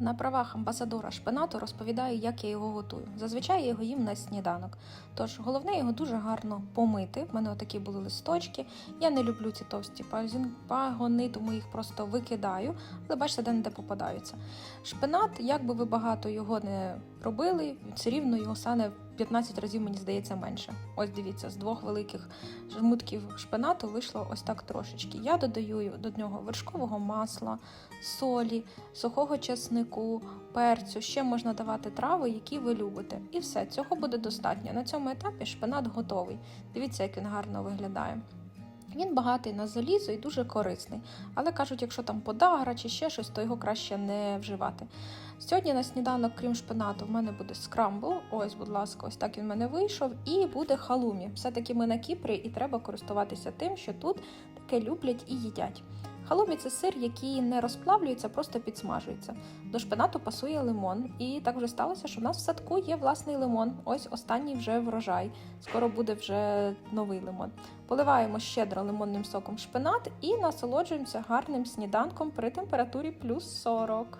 На правах амбасадора шпинату розповідаю, як я його готую. Зазвичай я його їм на сніданок. Тож головне його дуже гарно помити. В мене отакі були листочки. Я не люблю ці товсті пагони, тому їх просто викидаю, але бачите, де не де попадаються. Шпинат, якби ви багато його не робили, все рівно його сане в 15 разів, мені здається, менше. Ось дивіться, з двох великих жмутків шпинату вийшло ось так трошечки. Я додаю до нього вершкового масла, солі, сухого чеснику, перцю. Ще можна давати трави, які ви любите. І все, цього буде достатньо. На цьому етапі шпинат готовий. Дивіться, як він гарно виглядає. Він багатий на залізо і дуже корисний. Але кажуть, якщо там подагра чи ще щось, то його краще не вживати. Сьогодні на сніданок, крім шпинату, в мене буде скрамбл. Ось, будь ласка, ось так він в мене вийшов. І буде халумі. Все-таки ми на Кіпрі і треба користуватися тим, що тут таке люблять і їдять. Халумі це сир, який не розплавлюється, просто підсмажується. До шпинату пасує лимон, і так вже сталося, що в нас в садку є власний лимон. Ось останній вже врожай. Скоро буде вже новий лимон. Поливаємо щедро лимонним соком шпинат і насолоджуємося гарним сніданком при температурі плюс 40.